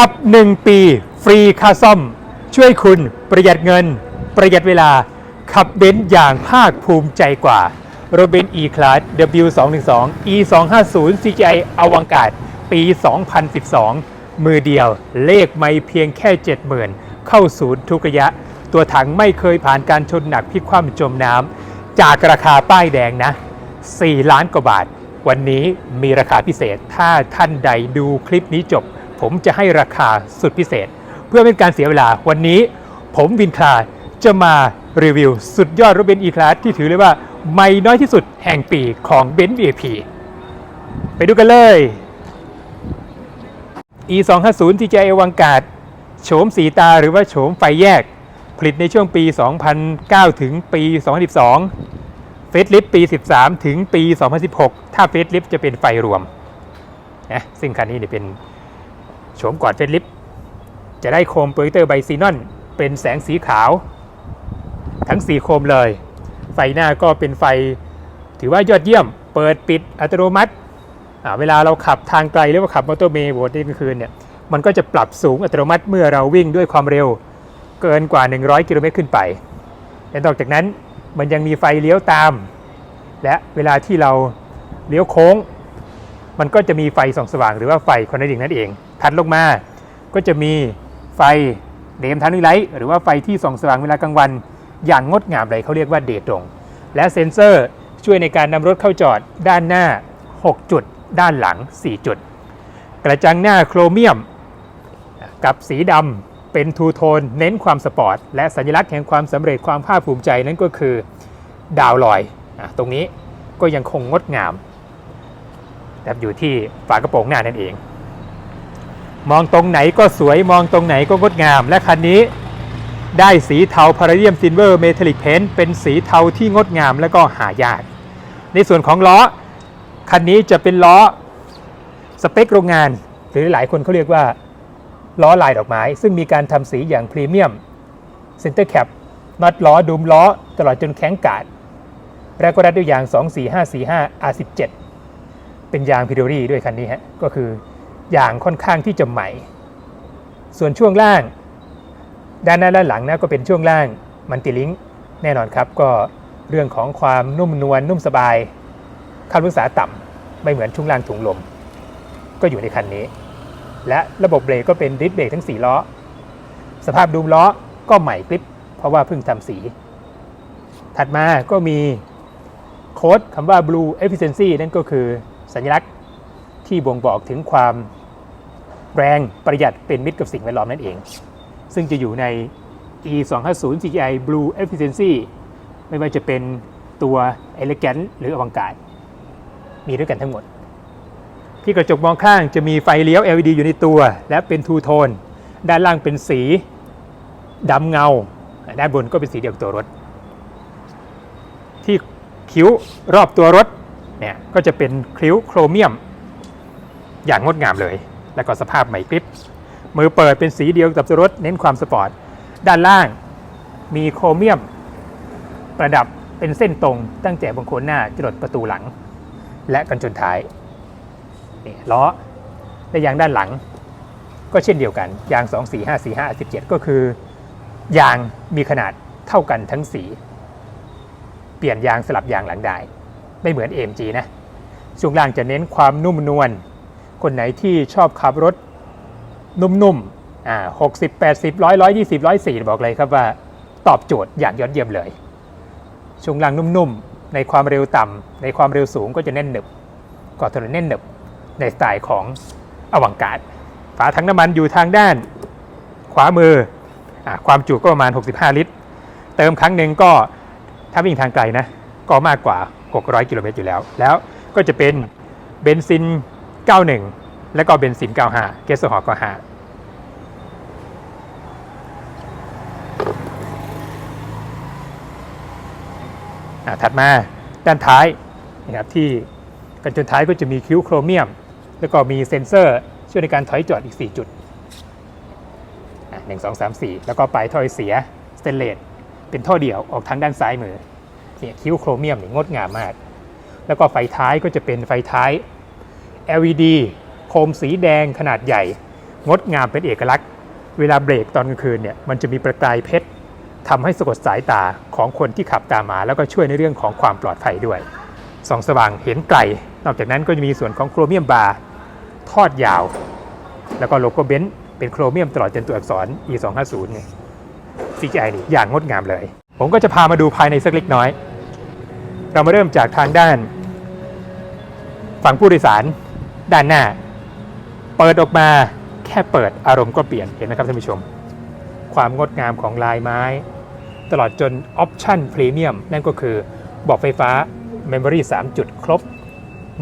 ขับ 1 ปี ฟรีค่าซ่อม ช่วยคุณประหยัดเงิน ประหยัดเวลา ขับเบนซ์อย่างภาคภูมิใจกว่า รถเบนซ์ E-Class W212 E250 CGI อวังกาศ ปี 2012 มือเดียว เลขไม่เพียงแค่ 70,000 เข้าศูนย์ทุกระยะ ตัวถังไม่เคยผ่านการชนหนักพิคว่ำจมน้ำ จากราคาป้ายแดงนะ 4 ล้านกว่าบาท วันนี้มีราคาพิเศษ ถ้าท่านใดดูคลิปนี้จบ ผมจะให้ราคาสุดพิเศษ เพื่อไม่เป็นการเสียเวลาวันนี้ ผมวินคลาจะมารีวิว สุดยอดรถเบนซ์ E-Class ที่ถือเลยว่าไม่น้อยที่สุดแห่งปีของเบนซ์ VIP ไปดูกันเลย E250 TJ วังกาศโฉมสีตาหรือว่าโฉมไฟแยก ผลิตในช่วงปี 2009 ถึงปี 2012 เฟสลิฟปี 13 ถึงปี 2016 ถ้าเฟสลิฟจะเป็นไฟรวมนะซึ่งคันนี้เนี่ยเป็น โฉมก่อนเฟสลิฟจะได้โคมโปรเจคเตอร์ไบซีนอน เป็นแสงสีขาว ทั้ง 4 โคมเลย ไฟหน้าก็เป็นไฟ ถือว่ายอดเยี่ยม เปิดปิดอัตโนมัติ เวลาเราขับทางไกลหรือว่าขับมอเตอร์เมย์บนกลางคืนเนี่ยมันก็จะปรับสูงอัตโนมัติเมื่อเราวิ่งด้วยความเร็วเกินกว่า 100 กิโลเมตรขึ้นไป และนอกจากนั้นมันยังมีไฟเลี้ยวตาม และเวลาที่เราเลี้ยวโค้ง มันก็จะมีไฟส่องสว่างหรือว่าไฟคอนเนดิงนั่นเอง ถัดลงมา ก็จะมีไฟเดมทันนิไลท์หรือว่าไฟที่ส่องสว่างเวลากลางวัน อย่างงดงามเลยเขาเรียกว่าเดดดงและเซ็นเซอร์ช่วยในการนำรถเข้าจอดด้านหน้า 6 จุด ด้านหลัง 4 จุด กระจังหน้าโครเมียม กับสีดำเป็นทูโทนเน้นความสปอร์ต และสัญลักษณ์แห่งความสำเร็จความภาคภูมิใจนั่นก็คือดาวลอยอะตรงนี้ก็ยังคงงดงาม แบบอยู่ที่ฝากระโปรงหน้านั่นเอง มองตรงไหนก็สวยมองตรงไหนก็งดงาม และคันนี้ได้สีเทาพาราเดียมซิลเวอร์เมทัลลิกเพนเป็นสีเทาที่งดงามและก็หายาก ในส่วนของล้อ คันนี้จะเป็นล้อสเปคโรงงาน หรือหลายคนเขาเรียกว่าล้อลายดอกไม้ ซึ่งมีการทำสีอย่างพรีเมียมเซนเตอร์แคปน็อตล้อดุมล้อ ตลอดจนแข้งกาดแล้วก็รัดด้วยยาง 24545 R17 เป็นยางพิโดรีด้วยคันนี้ฮะก็คือยางค่อนข้างที่จะใหม่ ส่วนช่วงล่าง ด้านหน้าด้านหลังนะก็เป็นช่วงล่างมันติลิงแน่นอนครับก็เรื่องของความนุ่มนวลนุ่มสบายคำรุษาต่ำไม่เหมือนช่วงล่างถุงลม ก็อยู่ในคันนี้ และระบบเบรกก็เป็นดิสเบรกทั้ง 4 ล้อ สภาพดูมล้อก็ใหม่กริปเพราะว่าเพิ่งทำสี ถัดมาก็มีโค้ดคำว่า Blue Efficiency นั่นก็คือ สัญลักษณ์ที่บ่งบอกถึงความแรงประหยัดเป็นมิตรกับสิ่งแวดล้อมนั่นเอง ซึ่งจะอยู่ใน E 2 5 0 CGI Blue Efficiency ไม่ว่าจะเป็นตัว Elegant หรืออวังการมีด้วยกันทั้งหมด ที่กระจกมองข้างจะมีไฟเลี้ยว LED อยู่ในตัว และเป็นทูโทน ด้านล่างเป็นสีดำเงา ด้านบนก็เป็นสีเดียวกับตัวรถ ที่คิ้วรอบตัวรถ เนี่ยก็จะเป็นคิ้วโครเมียม อย่างงดงามเลย แล้วก็สภาพใหม่กริปมือเปิดเป็นสีเดียวกับตัวรถเน้นความสปอร์ต ด้านล่างมีโครเมียม ประดับเป็นเส้นตรงตั้งแต่บางโคนหน้าจรดประตูหลัง และกันชนท้ายนี่ล้อและยางด้านหลัง ก็เช่นเดียวกันยาง 2 4 5 4 5 17 ก็คือยางมีขนาดเท่ากันทั้งสี เปลี่ยนยางสลับยางหลังได้ ไม่เหมือน AMG นะช่วงล่างจะเน้นความนุ่มนวล คนไหนที่ชอบขับรถนุ่มๆอ่า60 80 100 120 104บอกเลยครับว่าตอบโจทย์อย่างยอดเยี่ยมเลย ช่วงล่างนุ่มๆ ในความเร็วต่ำในความเร็วสูงก็จะแน่นหนึบก่อถนนแน่นหนึบในสไตล์ของอวังการฝาถังน้ำมันอยู่ทางด้าน ขวามืออาความจุก็ประมาณ 65 ลิตร เติมครั้งหนึ่งก็ถ้าวิ่งทางไกลนะ ก็มากกว่า 600 กิโลเมตรอยู่แล้ว แล้วก็จะเป็นเบนซิน 91 แล้วก็เบนซิน 95 เกสโซฮอล์ก็5อ่าถัดมาด้านท้ายนะครับที่กันชนท้ายก็จะมีคิ้วโครเมียม แล้วก็มีเซ็นเซอร์ช่วยในการถอยจอดอีก 4 จุดหนึ่งสองสามสี่แล้วก็ปลายท่อไอเสียสเตนเลสเป็นท่อเดี่ยวออกทางด้านซ้ายมือ เนี่ยคิ้วโครเมียมนี่งดงามมาก แล้วก็ไฟท้ายก็จะเป็นไฟท้าย LED โคมสีแดงขนาดใหญ่ งดงามเป็นเอกลักษณ์ เวลาเบรกตอนกลางคืนเนี่ยมันจะมีประกายเพชรทำให้สะกดสายตาของคนที่ขับตามมา แล้วก็ช่วยในเรื่องของความปลอดภัยด้วยส่องสว่างเห็นไกล นอกจากนั้นก็จะมีส่วนของโครเมียมบาร์ทอดยาว แล้วก็โลโก้เบนซ์เป็นโครเมียมตลอดจนตัวอักษร E 2 5 0 เนี่ย CGI นี่อย่างงดงามเลย ผมก็จะพามาดูภายในสักเล็กน้อย เรามาเริ่มจากทางด้าน ฝั่งผู้โดยสารด้านหน้า เปิดออกมาแค่เปิดอารมณ์ก็เปลี่ยนเห็นไหมครับท่านผู้ชม ความงดงามของลายไม้ ตลอดจนออปชั่นพรีเมียมนั่นก็คือบอกไฟฟ้า Memory 3 จุดครบ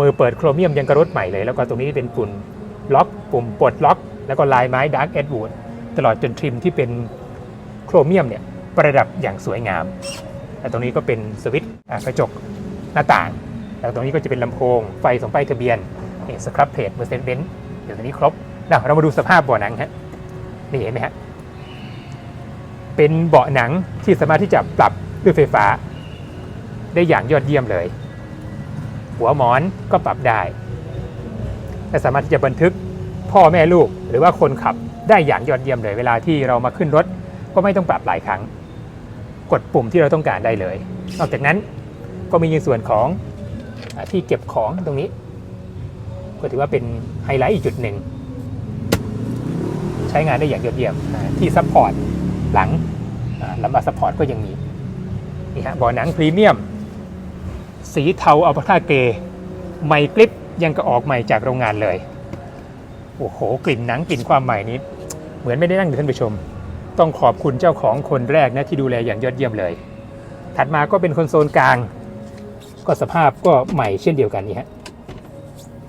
มือเปิดโครเมียมยังกระรถใหม่เลย แล้วก็ตรงนี้เป็นปุ่มล็อก ปุ่มปลดล็อก แล้วก็ลายไม้ดาร์กเอ็ดวูดตลอดจนทริมที่เป็นโครเมียมเนี่ย ประดับอย่างสวยงามและตรงนี้ก็เป็นสวิตช์กระจกหน้าต่าง แล้วตรงนี้ก็จะเป็นลำโพง ไฟส่องป้ายทะเบียนนี่สครับเพจเมอร์เซเดสเบนซ์เดี๋ยวตรงนี้ครบนะเรามาดูสภาพเบาะหนังฮะนี่เห็นไหมฮะเป็นเบาะหนังที่สามารถที่จะปรับด้วยไฟฟ้า ได้อย่างยอดเยี่ยมเลย หัวหมอนก็ปรับได้และสามารถที่จะบันทึกพ่อแม่ลูกหรือว่าคนขับได้อย่างยอดเยี่ยมเลย เวลาที่เรามาขึ้นรถก็ไม่ต้องปรับหลายครั้ง กดปุ่มที่เราต้องการได้เลย นอกจากนั้นก็มีในส่วนของที่เก็บของตรงนี้ ก็ถือว่าเป็นไฮไลท์อีกจุดหนึ่ง ใช้งานได้อย่างยอดเยี่ยมที่ซัพพอร์ตหลังลำบากซัพพอร์ตก็ยังมีนี่ฮะเบาะหนังพรีเมียม สีเทาอัลปาท่าเกย์ใหม่กริปยังก็ออกใหม่จากโรงงานเลย โอ้โห กลิ่นหนังกลิ่นความใหม่นี้ เหมือนไม่ได้นั่งดูท่านผู้ชม ต้องขอบคุณเจ้าของคนแรกนะที่ดูแลอย่างยอดเยี่ยมเลย ถัดมาก็เป็นคอนโซลกลาง ก็สภาพก็ใหม่เช่นเดียวกันนี่ฮะ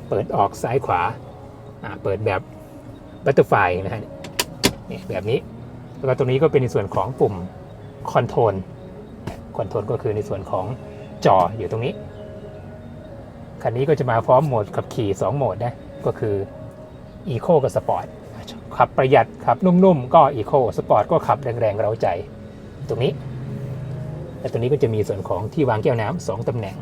เปิดออกซ้ายขวา เปิดแบบบัตเตอร์ไฟนะฮะนี่แบบนี้ แล้วก็ตรงนี้ก็เป็นในส่วนของปุ่มคอนโทรล คอนโทรลก็คือในส่วนของจออยู่ตรงนี้ คันนี้ก็จะมาพร้อมโหมดขับขี่ 2 โหมดนะ ก็คือ Eco กับ Sport ขับประหยัดขับนุ่มๆ ก็ Eco Sport ก็ขับแรงๆเราใจ ตรงนี้ และตรงนี้ก็จะมีส่วนของที่วางแก้วน้ำสองตำแหน่ง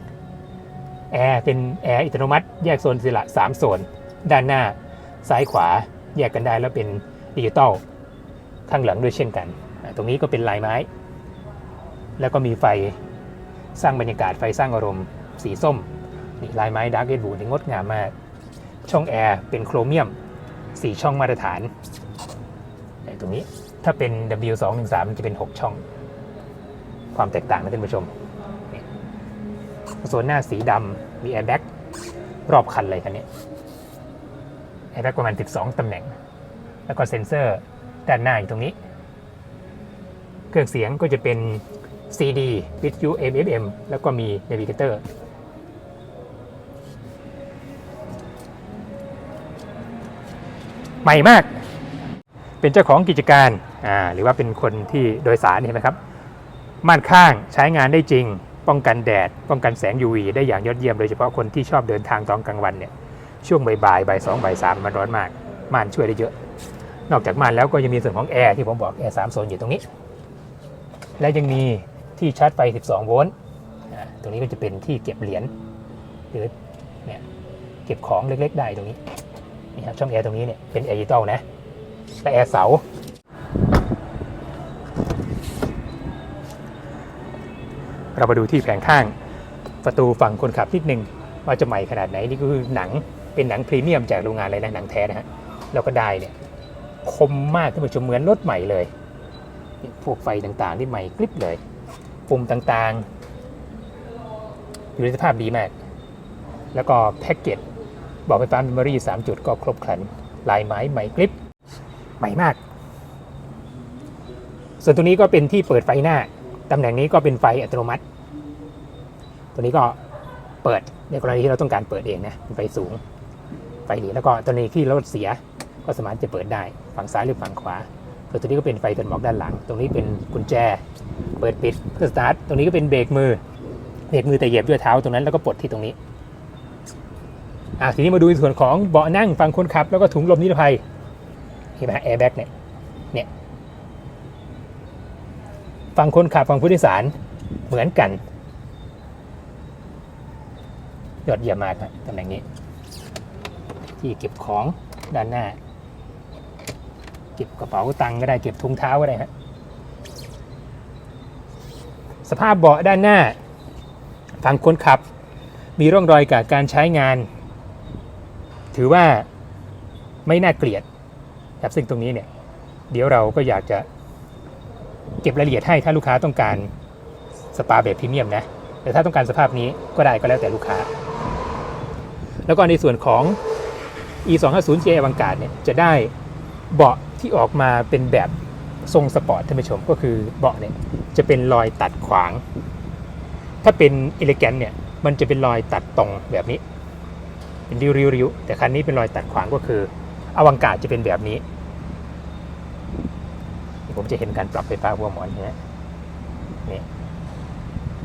แอร์เป็นแอร์อัตโนมัติ แยกโซนสิละ3โซน ด้านหน้าซ้ายขวาแยกกันได้แล้วเป็นดิจิตอลข้างหลังด้วยเช่นกัน ตรงนี้ก็เป็นลายไม้ แล้วก็มีไฟสร้างบรรยากาศไฟสร้างอารมณ์ สีส้มนี่ลายไม้ดาร์กเอดบูดงดงามมาก ช่องแอร์เป็นโครเมียม 4 ช่องมาตรฐานตรงนี้ถ้าเป็น W213 มันจะเป็น 6 ช่อง ความแตกต่างนะท่านผู้ชมโซนหน้าสีดำมีแอร์แบ็กรอบคันเลยคันนี้แอร์แบ็กประมาณ 12 ตำแหน่ง แล้วก็เซ็นเซอร์ด้านหน้าอยู่ตรงนี้ เครื่องเสียงก็จะเป็น CD วิทยุ AM FM แล้วก็มี Navigator ใหม่มาก เป็นเจ้าของกิจการอ่าหรือว่าเป็นคนที่โดยสารเห็นไหมครับ ม่านข้างใช้งานได้จริง ป้องกันแดด ป้องกันแสง UV ได้อย่างยอดเยี่ยมโดยเฉพาะคนที่ชอบเดินทางตอนกลางวันเนี่ยช่วงบ่ายบ่ายสองบ่ายสามมันร้อนมาก ม่านช่วยได้เยอะ นอกจากม่านแล้วก็ยังมีส่วนของแอร์ที่ผมบอกแอร์สามโซนอยู่ตรงนี้ และยังมีที่ชาร์จไฟ 12 โวลต์ตรงนี้ก็จะเป็นที่เก็บเหรียญหรือเนี่ยเก็บของเล็กๆได้ตรงนี้ นี่ครับช่องแอร์ตรงนี้เนี่ยเป็นแอร์ดิจิตอลนะและแอร์เสาเรามาดูที่แผงข้างประตูฝั่งคนขับนิดหนึ่งว่าจะใหม่ขนาดไหนนี่ก็คือหนังเป็นหนังพรีเมียมจากโรงงานเลยนะหนังแท้นะฮะแล้วก็ได้เนี่ยคมมากท่านผู้ชมเหมือนรถใหม่เลยพวกไฟต่างๆที่ใหม่กริบเลยปุ่มต่างๆ อยู่ในสภาพดีมาก แล้วก็แพ็กเกจ บอกไฟฟ้าเมมโมรี่3จุดก็ครบครันลายไม้ใหม่กริบใหม่มาก ส่วนตัวนี้ก็เป็นที่เปิดไฟหน้า ตำแหน่งนี้ก็เป็นไฟอัตโนมัติ ตัวนี้ก็เปิดในกรณีที่เราต้องการเปิดเองนะเป็นไฟสูง ไฟหลีแล้วก็ตัวนี้ที่รถเสียก็สามารถจะเปิดได้ฝั่งซ้ายหรือฝั่งขวาส่วนตัวนี้ก็เป็นไฟเตือนหมอกด้านหลัง ตรงนี้เป็นกุญแจ เปิดปิดเพื่อสตาร์ทตรงนี้ก็เป็นเบรกมือเบรกมือแต่เหยียบด้วยเท้าตรงนั้นแล้วก็ปลดที่ตรงนี้ อะทีนี้มาดูในส่วนของเบาะนั่งฝั่งคนขับ แล้วก็ถุงลมนิรภัยเห็นไหมแอร์แบ็กเนี่ยเนี่ยฝั่งคนขับฝั่งผู้โดยสารเหมือนกัน ยอดเยี่ยมมากครับตำแหน่งนี้ ที่เก็บของด้านหน้า เก็บกระเป๋าตังก็ได้เก็บถุงเท้าก็ได้ฮะสภาพเบาะด้านหน้าฝั่งคนขับมีร่องรอยจากการใช้งาน ถือว่าไม่น่าเกลียดครับซึ่งตรงนี้เนี่ยเดี๋ยวเราก็อยากจะเก็บรายละเอียดให้ถ้าลูกค้าต้องการสปาแบบพรีเมียมนะแต่ถ้าต้องการสภาพนี้ก็ได้ก็แล้วแต่ลูกค้า แล้วก็ในส่วนของ e 2 5 0 j วังการเนี่ยจะได้เบาะที่ออกมาเป็นแบบทรงสปอร์ตท่านผู้ชมก็คือเบาะเนี่ยจะเป็นรอยตัดขวาง ถ้าเป็นเอเลแกนเนี่ยมันจะเป็นรอยตัดตรงแบบนี้ เป็นริ้วๆๆแต่คันนี้เป็นรอยตัดขวางก็คืออวังการจะเป็นแบบนี้ ผมจะเห็นการปรับไฟฟ้าหัวหมอนเนี่ยนี่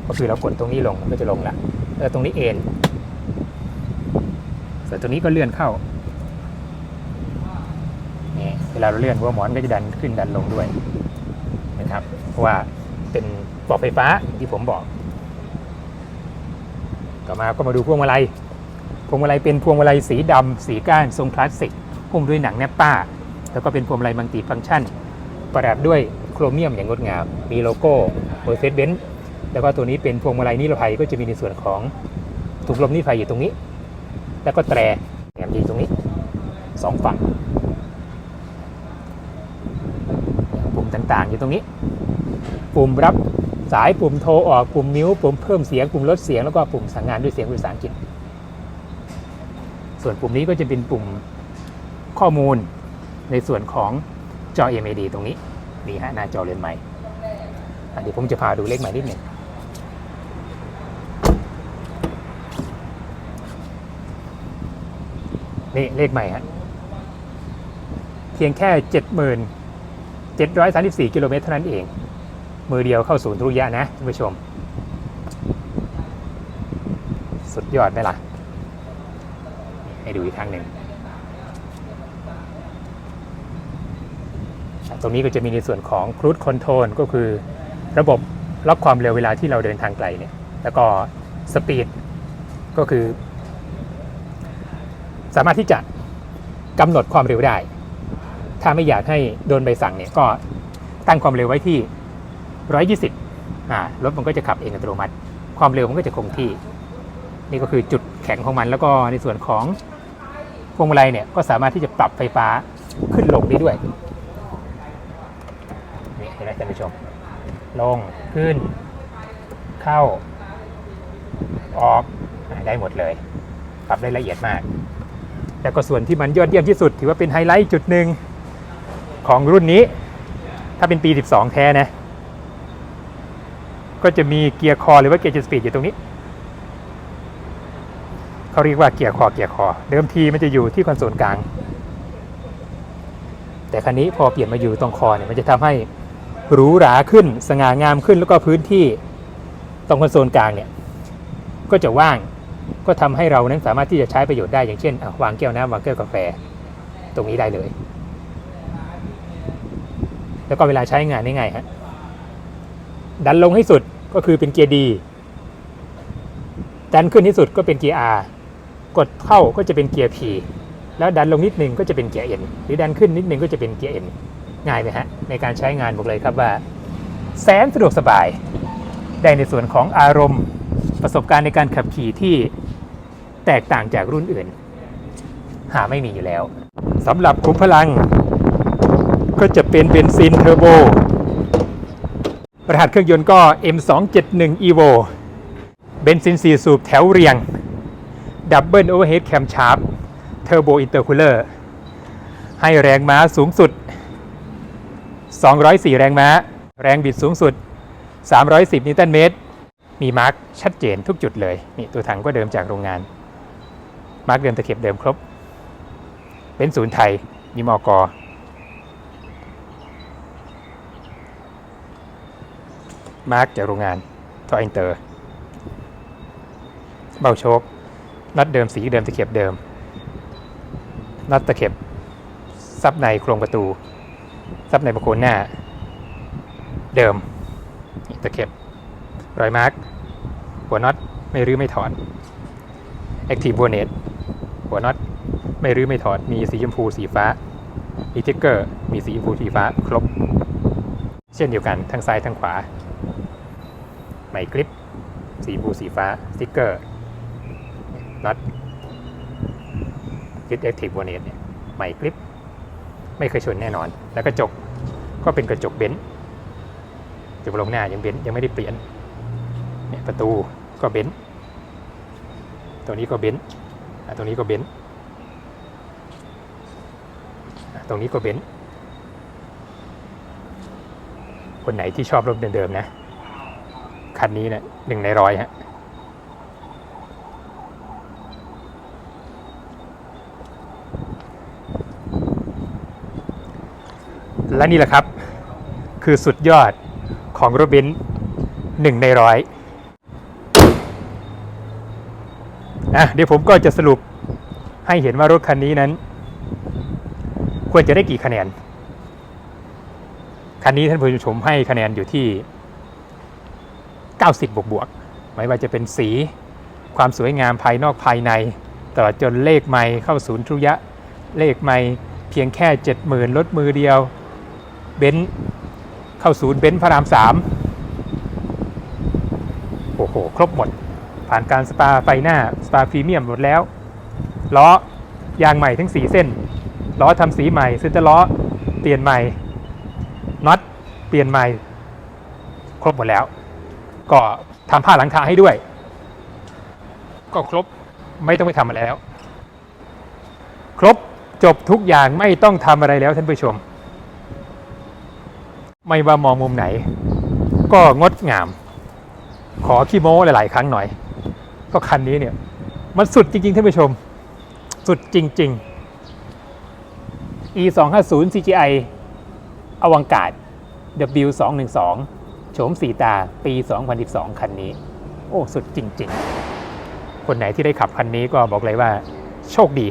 ก็คือเรากดตรงนี้ลงมันก็จะลงละแล้วตรงนี้เอ็นส่วนตรงนี้ก็เลื่อนเข้านี่เวลาเราเลื่อนหัวหมอนก็จะดันขึ้นดันลงด้วยนะครับ เพราะว่าเป็นปรับไฟฟ้าที่ผมบอก ต่อมาก็มาดูพวงมาลัย พวงมาลัยเป็นพวงมาลัยสีดำสีก้านทรงคลาสสิกหุ้มด้วยหนังแนปป้า แล้วก็เป็นพวงมาลัยมัลติฟังก์ชัน ประดับด้วยโครเมียมอย่างงดงาม มีโลโก้ Mercedes-Benz แล้วก็ตัวนี้เป็นพวงมาลัยนิรภัยก็จะมีในส่วนของถุงลมนิรภัยอยู่ตรงนี้ แล้วก็แตรแหมอยู่ตรงนี้สองฝั่งปุ่มต่างๆ อยู่ตรงนี้ ปุ่มรับสายปุ่มโทรออกปุ่มนิ้วปุ่มเพิ่มเสียงปุ่มลดเสียงแล้วก็ปุ่มสั่งงานด้วยเสียงภาษาอังกฤษ ส่วนปุ่มนี้ก็จะเป็นปุ่มข้อมูลในส่วนของจอ MAD ตรงนี้นี่ฮะหน้าจอเลนส์ใหม่เดี๋ยวผมจะพาดูเลขใหม่นิดหนึ่งนี่เลขใหม่ฮะเพียงแค่ 7734 กิโลเมตรเท่านั้นเอง มือเดียวเข้าศูนย์ทุกยะนะท่านผู้ชม สุดยอดไหมล่ะ ให้ดูอีกครั้งหนึ่งตรงนี้ก็จะมีในส่วนของ Cruise Control ก็คือระบบล็อกความเร็วเวลาที่เราเดินทางไกลเนี่ย แล้วก็สปีดก็คือ สามารถที่จะกำหนดความเร็วได้ ถ้าไม่อยากให้โดนใบสั่งเนี่ยก็ตั้งความเร็วไว้ที่ 120อ่ารถมันก็จะขับเองอัตโนมัติ ความเร็วมันก็จะคงที่ นี่ก็คือจุดแข็งของมัน แล้วก็ในส่วนของพวงมาลัยเนี่ยก็สามารถที่จะปรับไฟฟ้าขึ้นลงได้ด้วยนี่เห็นไหมท่านผู้ชม ลงขึ้น เข้า ออกได้หมดเลย ปรับได้ละเอียดมาก แต่ก็ส่วนที่มันยอดเยี่ยมที่สุด ถือว่าเป็นไฮไลท์จุดหนึ่งของรุ่นนี้ ถ้าเป็นปี 12 แท้นะ ก็จะมีเกียร์คอหรือว่าเกียร์เจ็ดสปีดอยู่ตรงนี้ เขาเรียกว่าเกียร์คอเกียร์คอ เดิมทีมันจะอยู่ที่คอนโซลกลาง แต่คันนี้พอเปลี่ยนมาอยู่ตรงคอเนี่ยมันจะทำให้หรูหราขึ้นสง่างามขึ้นแล้วก็พื้นที่ตรงคอนโซลกลางเนี่ยก็จะว่างก็ทำให้เรานั้นสามารถที่จะใช้ประโยชน์ได้อย่างเช่นอะวางแก้วน้ำวางแก้วกาแฟ ตรงนี้ได้เลย แล้วก็เวลาใช้งานง่ายๆฮะดันลงให้สุดก็คือเป็นเกียร์ดีดันขึ้นที่สุดก็เป็นเกียร์ R กดเข้าก็จะเป็นเกียร์ P แล้วดันลงนิดนึงก็จะเป็นเกียร์ N หรือดันขึ้นนิดนึงก็จะเป็นเกียร์ N ง่ายไหมฮะ ในการใช้งานบอกเลยครับว่า แสนสะดวกสบาย ได้ในส่วนของอารมณ์ ประสบการณ์ในการขับขี่ที่แตกต่างจากรุ่นอื่น หาไม่มีอยู่แล้วสำหรับขุมพลัง ก็จะเป็นเบนซินเทอร์โบรหัสเครื่องยนต์ก็ M271 Evo เบนซิน4สูบแถวเรียง ดับเบิลโอเวอร์เฮดแคมชาร์ปเทอร์โบอินเตอร์คูลเลอร์ให้แรงม้าสูงสุด 204 แรงม้า แรงบิดสูงสุด 310 นิวตันเมตร มีมาร์กชัดเจนทุกจุดเลย นี่ตัวถังก็เดิมจากโรงงาน มาร์กเดิมตะเข็บเดิมครบ เป็นศูนย์ไทย มีมอกอมาร์กจากโรงงานทออินเตอร์ เบาโชค น็อตเดิมสีเดิมตะเข็บเดิมน็อตตะเข็บซับในโครงประตู ซับในประโคนหน้า เดิมนี่ตะเข็บรอยมาร์กหัวน็อตไม่รื้อไม่ถอน Active Bonnet หัวน็อตไม่รื้อไม่ถอด มีสีชมพูสีฟ้า มีทิกเกอร์ มีสีชมพูสีฟ้าครบ เช่นเดียวกันทั้งซ้ายทั้งขวาไหมกริป สีชมพูสีฟ้าสติ๊กเกอร์ น็อตยึดแอคทีฟวอเนตเนี่ยไหม่กริป ไม่เคยชนแน่นอน แล้วกระจกก็เป็นกระจกเบนซ์กระจกลงหน้ายังเบนซ์ยังไม่ได้เปลี่ยนเนี่ยประตูก็เบนซ์ตัวนี้ก็เบนซ์ตรงนี้ก็เบนซ์ตรงนี้ก็เบนซ์คนไหนที่ชอบรถเดิมๆนะ คันนี้เนะหนึ่งในร้อยฮะ และนี่แหละครับ คือสุดยอดของรถเบนซ์หนึ่งในร้อยอะเดี๋ยวผมก็จะสรุปให้เห็นว่ารถคันนี้นั้น ควรจะได้กี่คะแนน คันนี้ท่านผู้ชมให้คะแนนอยู่ที่ 90 บวกบวกไม่ว่าจะเป็นสี ความสวยงามภายนอกภายในตลอดจนเลขไม่เข้าศูนย์ทุยะ เลขไม่เพียงแค่ 70,000 ลดมือเดียว เบนซ์เข้าศูนย์เบนซ์พระรามสามโอ้โห ครบหมด ผ่านการสปาไฟหน้า สปาพรีเมียมหมดแล้ว ล้อยางใหม่ทั้ง 4 เส้น ล้อทำสีใหม่เซ็นเตอร์ล้อ เปลี่ยนใหม่น็อตเปลี่ยนใหม่ ครบหมดแล้ว ก็ทำผ้าหลังคาให้ด้วย ก็ครบไม่ต้องไปทำอะไรแล้ว ครบจบทุกอย่างไม่ต้องทำอะไรแล้วท่านผู้ชม ไม่ว่ามองมุมไหน ก็งดงาม ขอขี้โม้หลาย ๆ ครั้งหน่อย ก็คันนี้เนี่ย มันสุดจริง ๆ ท่านผู้ชม สุดจริง ๆ e 2 5 0 CGI อวังกาศ W 2 1 2โฉมสีตาปี 2012 คันนี้ โอ้ สุดจริง ๆ คนไหนที่ได้ขับคันนี้ก็บอกเลยว่า โชคดี